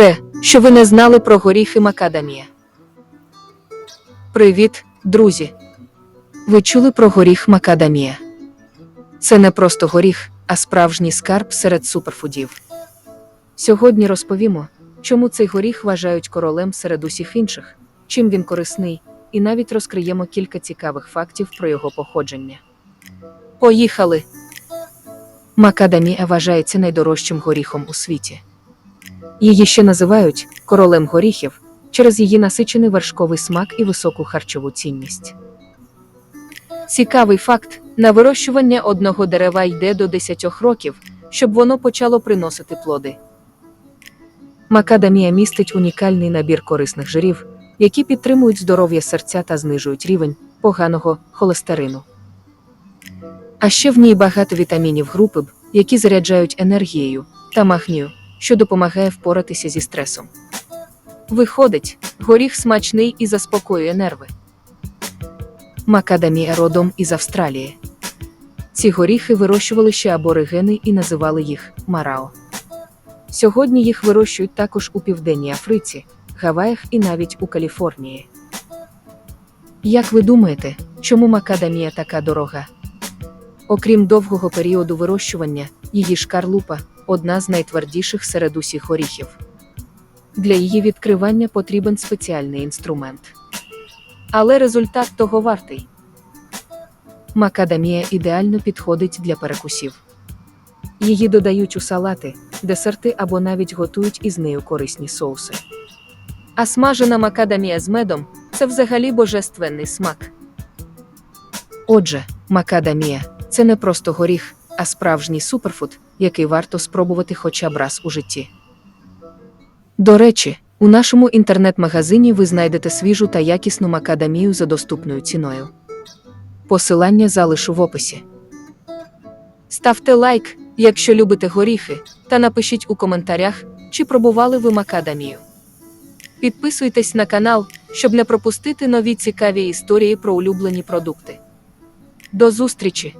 Це, що ви не знали про горіхи Макадамія. Привіт, друзі! Ви чули про горіх Макадамія? Це не просто горіх, а справжній скарб серед суперфудів. Сьогодні розповімо, чому цей горіх вважають королем серед усіх інших, чим він корисний, і навіть розкриємо кілька цікавих фактів про його походження. Поїхали! Макадамія вважається найдорожчим горіхом у світі. Її ще називають королем горіхів через її насичений вершковий смак і високу харчову цінність. Цікавий факт: на вирощування одного дерева йде до 10 років, щоб воно почало приносити плоди. Макадамія містить унікальний набір корисних жирів, які підтримують здоров'я серця та знижують рівень поганого холестерину. А ще в ній багато вітамінів групи Б, які заряджають енергією та магнію, що допомагає впоратися зі стресом. Виходить, горіх смачний і заспокоює нерви. Макадамія родом із Австралії. Ці горіхи вирощували ще аборигени і називали їх марао. Сьогодні їх вирощують також у Південній Африці, Гаваях і навіть у Каліфорнії. Як ви думаєте, чому макадамія така дорога? Окрім довгого періоду вирощування, її шкарлупа одна з найтвердіших серед усіх горіхів. Для її відкривання потрібен спеціальний інструмент. Але результат того вартий. Макадамія ідеально підходить для перекусів. Її додають у салати, десерти або навіть готують із нею корисні соуси. А смажена макадамія з медом це взагалі божественний смак. Отже, макадамія це не просто горіх, а справжній суперфуд, який варто спробувати хоча б раз у житті. До речі, у нашому інтернет-магазині ви знайдете свіжу та якісну макадамію за доступною ціною. Посилання залишу в описі. Ставте лайк, якщо любите горіхи, та напишіть у коментарях, чи пробували ви макадамію. Підписуйтесь на канал, щоб не пропустити нові цікаві історії про улюблені продукти. До зустрічі!